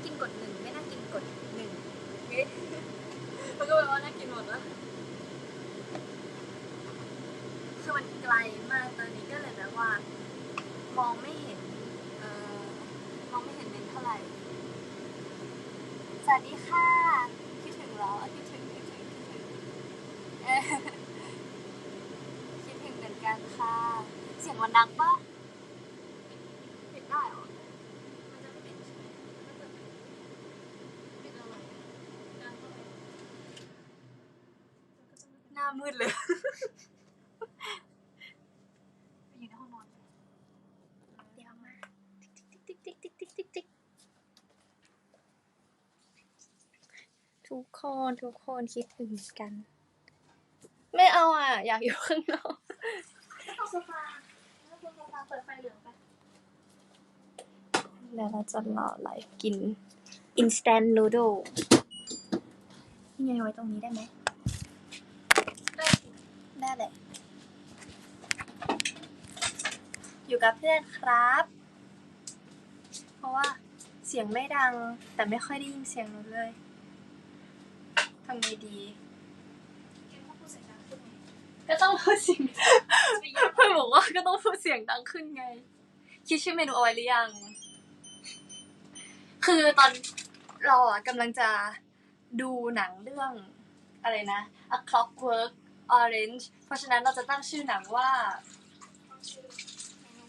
น่ากินกดหนึ่งไม่น่ากินกดหนึ่งมันก็แปลว่าน่ากินหมดนะคือมันไกลมากตอนนี้ก็เลยแบบว่า มองไม่เห็นเออมองไม่เห็นเน้นเท่าไหร่ สวัสดีค่ะ คิดถึงเหรอคิดถึงคิดถึงคิดถึงเออคิดถึงเหมือนกันค่ะ เสียงมันดังปะปิดได้เหรอ มันจะไม่เป็นใช่ไหมมันจะเป็นอะไรดังเท่าไหร่ มันก็จะไม่เป็นหน้ามืดเลยไปอยู่ในห้องนอนเลยเดี๋ยวมาติ๊กติ๊กติ๊กติ๊กติ๊กติ๊กทุกคนทุกคนคิดถึงกัน ไม่เอาอะ อยากอยู่ข้างนอกเอาโซฟาเอาโซฟาเปิดไฟเหลืองไปเดี๋ยวเราจะรอไลฟ์กิน instant noodle นี่ไงไว้ตรงนี้ได้ไหมได้สิ ได้เลย อยู่กับเพื่อนครับ เพราะว่าเสียงไม่ดัง แต่ไม่ค่อยได้ยินเสียงหนูเลยทำไงดีแกต้องพูดเสียงดังขึ้นไหมก็ต้องพูดเสียงเพื่อนบอกว่าก็ต้องพูดเสียงดังขึ้นไง คิดชื่อเมนูเอาไว้หรือยัง คือตอนเราอะกำลังจะดูหนังเรื่องอะไรนะ A Clockwork Orange เพราะฉะนั้นเราจะตั้งชื่อหนังว่าต้องชื่อเมนู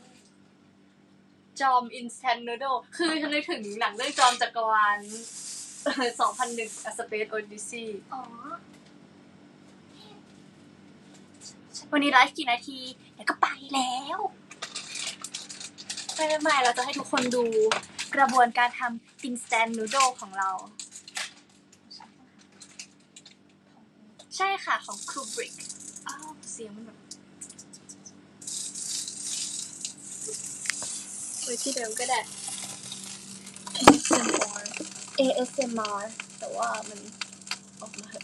จอม Instant Noodle คือฉันนึกถึงหนังเรื่องจอมจักรวาล2001 A Space Odyssey อ๋อ วันนี้ไลฟ์กี่นาที เดี๋ยวก็ไปแล้วไม่ไม่ไม่เราจะให้ทุกคนดูกระบวนการทำ instant noodle ของเรา ช่ค่ะของ Kubrick อ้าวเสียงมันแบบไว้ที่เดิมก็ได้ ASMR ASMR แต่ว่ามันออกมาเหอะ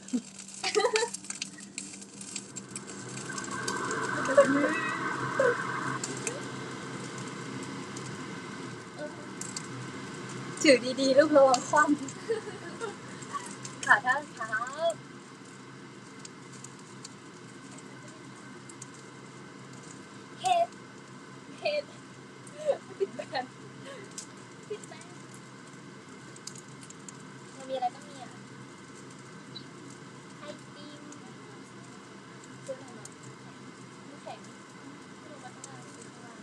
ถือดีๆลูกระวังคว่ำขาท่านครับเฮ็ดเฮ็ดปิดแบนปิดแบนมันมีอะไรบ้างเนี่ยไอติมซื้ออะไรมาน้ำแข็งซื้อมาข้างล่างซื้อข้างล่าง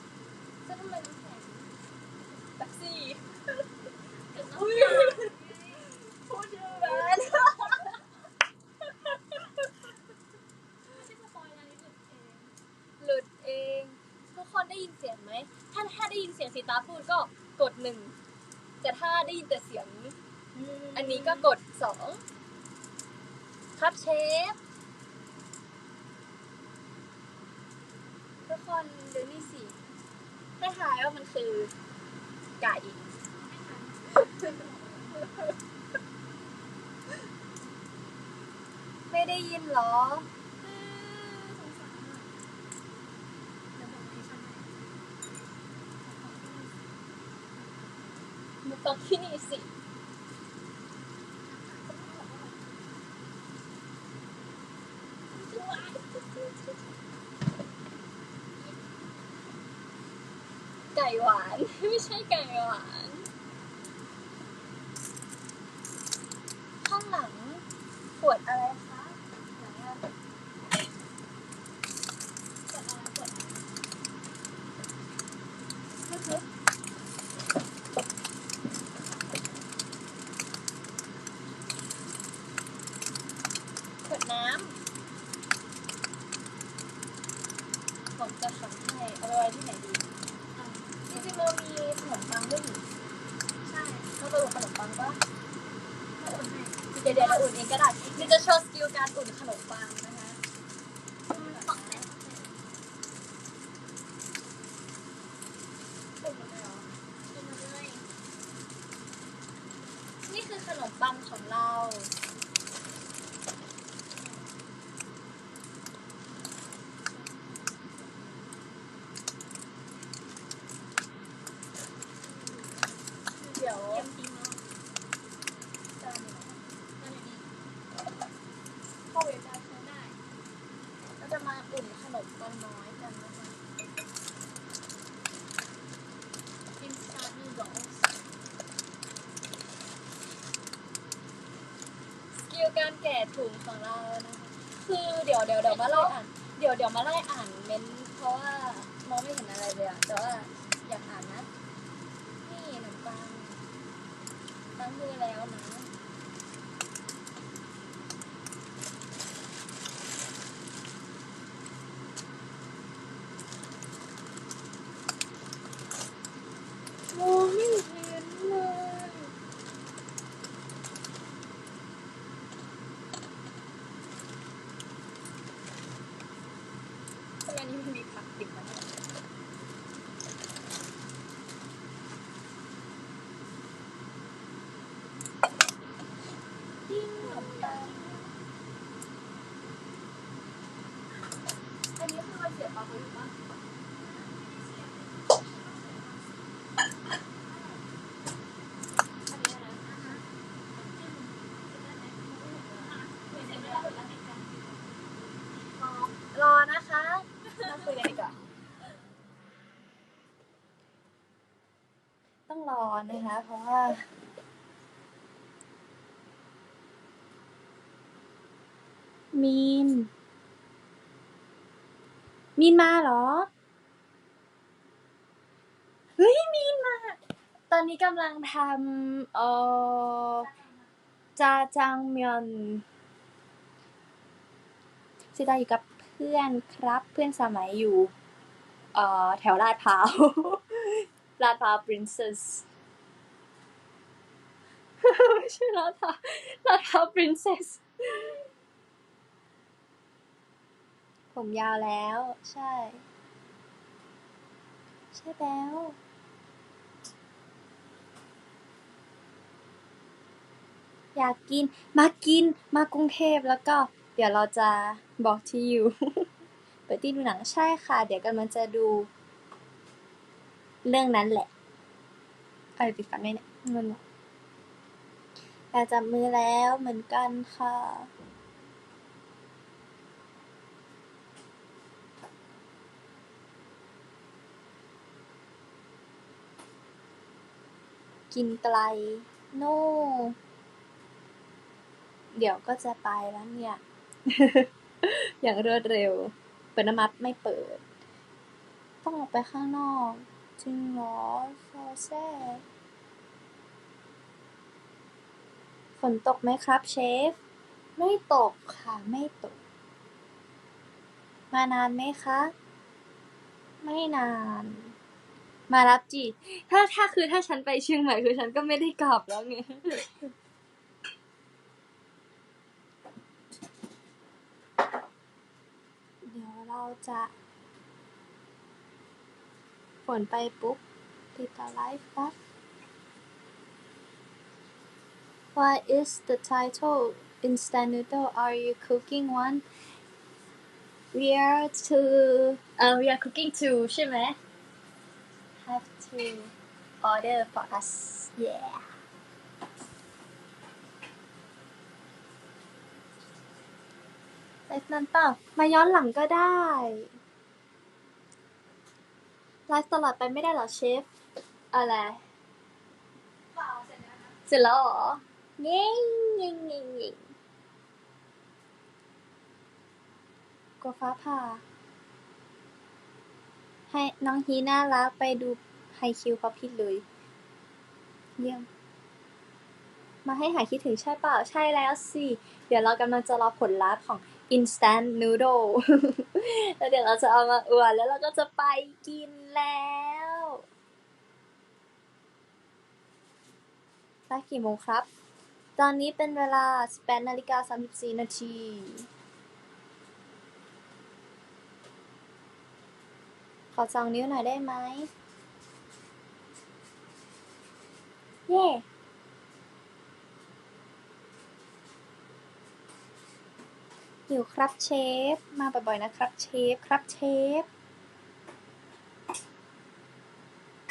ซื้อทำไมน้ำแข็งแป๊บซี่ อุ้ยพูดเยอะแมน ไม่ใช่สปอยล์นะนี่หลุดเอง หลุดเอง ทุกคน ได้ยินเสียงไหม ถ้าถ้าได้ยินเสียงสีตาพูดก็กดหนึ่งแต่ถ้าได้ยินแต่เสียง อันนี้ก็กดสองครับเชฟทุกคนดูนี่สิให้ทายว่ามันคือไก่ไม่ได้ยินเหรอสงสารอะเดี๋ยวบอกให้ฉันหน่อย มุกฟังที่นี่สิไก่หวาน ไม่ใช่ไก่หวาน ข้างหลังขวดอะไรคะไหนอะ เปิดอะไรเปิดอะไร ขวดน้ำผมจะขังให้เอาไปไว้ที่ไหนดี อะ จริงๆเรามีขนมปังด้วยนี่ ใช่ เราจะอุ่นขนมปังปะ ถ้าอุ่นให้ เดี๋ยวเราอุ่นเองก็ได้นี่จะโชว์สกิลการอุ่นขนมปังนะคะ ตอกแล้ว อุ่นหมดเลยเหรอ กินมาเลย นี่คือขนมปังของเรา เดี๋ยว เตรียมกินเนาะ การแกะถุงของเรานะคะคือเดี๋ยวเดี๋ยวเดี๋ยวมาไล่อ่านเดี๋ยวเดี๋ยวมาไล่อ่านเมนต์เพราะว่ามองไม่เห็นอะไรเลยอะแต่ว่าอยากอ่านนะ นี่หนมปังตั้งมือแล้วนะ มองไม่เห็นเลยทำไมนี่มันมีผักติดมาด้วยยิ่งขนมปังอันนี้คือมันเสียบปลั๊กไว้อยู่ปะ รอนะคะมาคุยกันดีกว่าต้องรอนะคะ เพราะว่า มีน มีนมาเหรอ เฮ้ย มีนมา ตอนนี้กำลังทำเอ่อจาจังเมียน ซิดาอยู่กับเพื่อนครับ เพื่อนสมัยอยู่เอ่อแถวลาดพร้าว ลาดพร้าว princess ไม่ใช่ลาดพร้าวลาดพร้าว princess ผมยาวแล้ว ใช่ ใช่แล้วอยากกินมากินมากรุงเทพแล้วก็ เดี๋ยวเราจะบอกที่อยู่เปิดที่ดูหนังใช่ค่ะ เดี๋ยวกำลังจะดู เรื่องนั้นแหละอะไรติดฟันไหมเนี่ยมันอกอยากจับมือแล้วเหมือนกันค่ะกินไกล โน่ เดี๋ยวก็จะไปแล้วเนี่ย อย่างรวดเร็ว เปิดน้ำมัดไม่เปิด ต้องออกไปข้างนอก จริงเหรอซอแซ่ฝนตกไหมครับเชฟ ไม่ตกค่ะไม่ตก มานานไหมคะ ไม่นาน มารับจี ถ้าถ้าคือถ้าฉันไปเชียงใหม่คือฉันก็ไม่ได้กลับแล้วไง เดี๋ยวเราจะฝนไปปุ๊บติดต่อไลฟ์ปั๊บ What is the title instant noodle are you cooking one we are to uh, we are cooking two ใช่ไหม have to order for us yeah ไลฟ์นั้นเปล่า มาย้อนหลังก็ได้ ไลฟ์ตลอดไปไม่ได้เหรอเชฟ อะไรเปล่าเสร็จแล้วเหรอเย้งเย้งเย้งเย้งกลัวฟ้าผ่า ให้น้องฮีน่ารักไปดูไฮคิวเขาผิดเลย เยี่ยม มาให้หายคิดถึงใช่เปล่า ใช่แล้วสิ เดี๋ยวเรากำลังจะรอผลลัพธ์ของ instant noodle แล้วเดี๋ยวเราจะเอามาอวดแล้วเราก็จะไปกินแล้วไปกี่โมงครับ ตอนนี้เป็นเวลา 18นาฬิกา34นาทีขอสองนิ้วหน่อยได้ไหม เย่ หิวครับเชฟ มาบ่อยๆนะครับเชฟ ครับเชฟ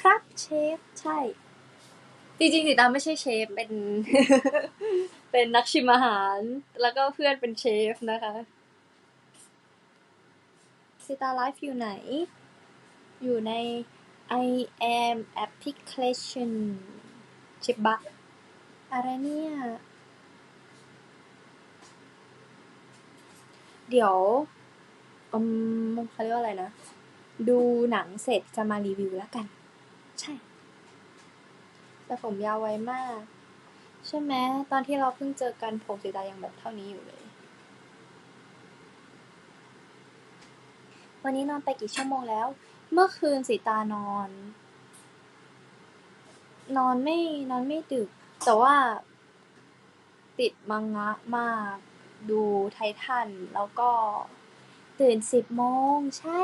ครับเชฟ ใช่ จริงๆสิตาไม่ใช่เชฟ เป็น เป็นนักชิมอาหาร แล้วก็เพื่อนเป็นเชฟนะคะสิตาไลฟ์อยู่ไหน อยู่ใน I am application ชิบะอะไรเนี่ย เดี๋ยวอืมเขาเรียกว่าอะไรนะ ดูหนังเสร็จจะมารีวิวแล้วกัน ใช่ แต่ผมยาวไวมาก ใช่ไหมตอนที่เราเพิ่งเจอกันผมสีตายังแบบเท่านี้อยู่เลย วันนี้นอนไปกี่ชั่วโมงแล้ว เมื่อคืนสีตานอน นอนไม่นอนไม่ดึก แต่ว่า ติดมังงะมาก ดูไททันแล้วก็ตื่นสิบโมงใช่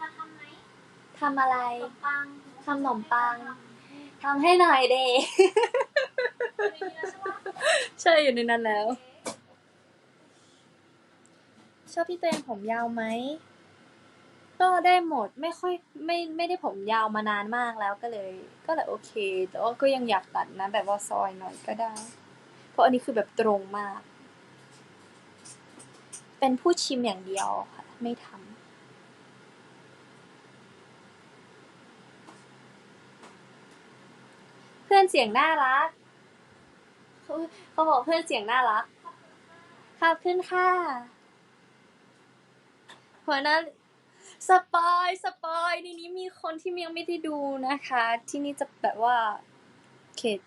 มาทำไหมทำอะไรขนมปังทำขนมปังทำให้หน่อยเดมีแล้วใช่ปะใช่อยู่ในนั้นแล้ว ชอบพี่ตัวเองผมยาวไหมก็ได้หมดไม่ค่อยไม่ไม่ได้ผมยาวมานานมากแล้วก็เลย ก็เลยโอเค แต่ว่าก็ยังอยากตัดนะ แบบว่าซอยหน่อยก็ได้ เพราะอันนี้คือแบบตรงมาก เป็นผู้ชิมอย่างเดียวค่ะ ไม่ทำเพื่อนเสียงน่ารัก เขาเขาบอกเพื่อนเสียงน่ารักขอบคุณค่ะหัวหน้าสปอยสปอยในนี้มีคนที่ยังไม่ได้ดูนะคะ ที่นี่จะแบบว่า เขต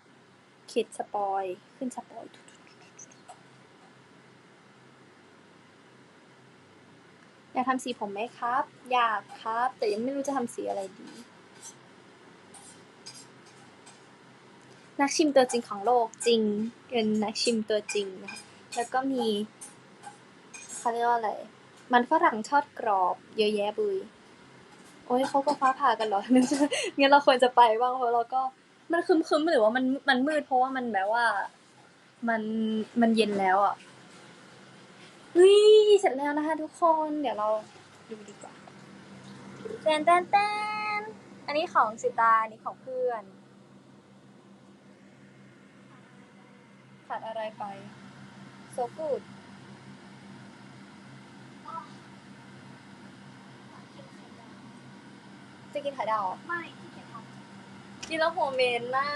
เขตสปอย ขึ้นสปอย อยากทำสีผมไหมครับ อยากครับ แต่ยังไม่รู้จะทำสีอะไรดี นักชิมตัวจริงของโลกจริง เป็นนักชิมตัวจริงนะคะแล้วก็มีเขาเรียกว่าอะไร มันฝรั่งทอดกรอบเยอะแยะบุยโอ้ยเขาก็ฟ้าผ่ากันเหรองั้นเราควรจะไปบ้างเพราะเราก็มันครึมๆหรือว่ามันมันมืดเพราะว่ามันแบบว่า มันมันเย็นแล้วอะ เฮ้ยเสร็จแล้วนะคะทุกคน เดี๋ยวเราดูดีกว่าแตนแตนแตนอันนี้ของสิตา อันนี้ของเพื่อนขาดอะไรไป so good จะกินไข่ดาวเหรอไม่ที่เขียนทำกินแล้วโฮมเมดน่า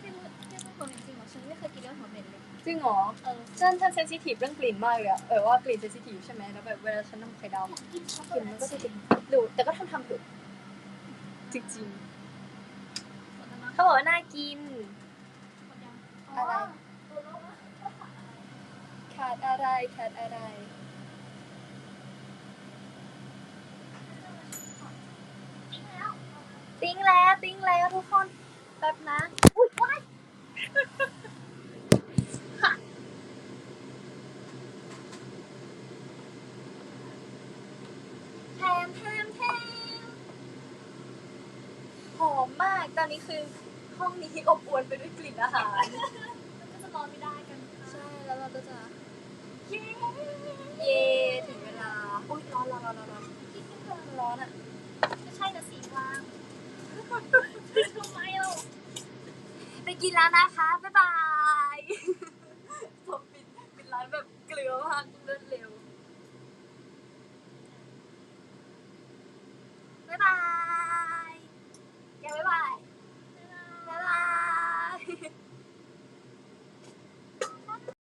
ที่พูดที่พูดความเป็นจริงของฉันไม่เคยกินเรื่องหัวเหม็นเลย จริงเหรอเออฉันฉันเซนซิทีฟเรื่องกลิ่นมากเลยอะเออว่ากลิ่นเซนซิทีฟใช่ไหมแล้วแบบเวลาฉันทำไข่ดาวอยากกินช็อกโกกลิ่นแลมันตก็จะสิเป็นหรือแต่ก็ทำทำถูกจริงหมดแล้วนะๆเขาบอกว่าน่ากินหมดยังอะไรดูแล้วนะว่าขาดอะไรขาดอะไรขาดอะไรจริงแล้วติ้งแล้วติ้งแล้วทุกคนแป๊บนะอุ้ยว้ายแทมแทมแทมหอมมาก ตอ นี้คือห้องนี้อบอวลไปด้วยกลิ่นอาหาร ก็จะนอนไม่ได้กันใช่แล้วเราก็จะเย้เย่ถึงเวลาอุ้ยร้อนร้อนร้อนร้อนร้อนกินกันเถอะร้อนอะไม่ใช่นะสีวางทำไมเราไปกินแล้วนะคะ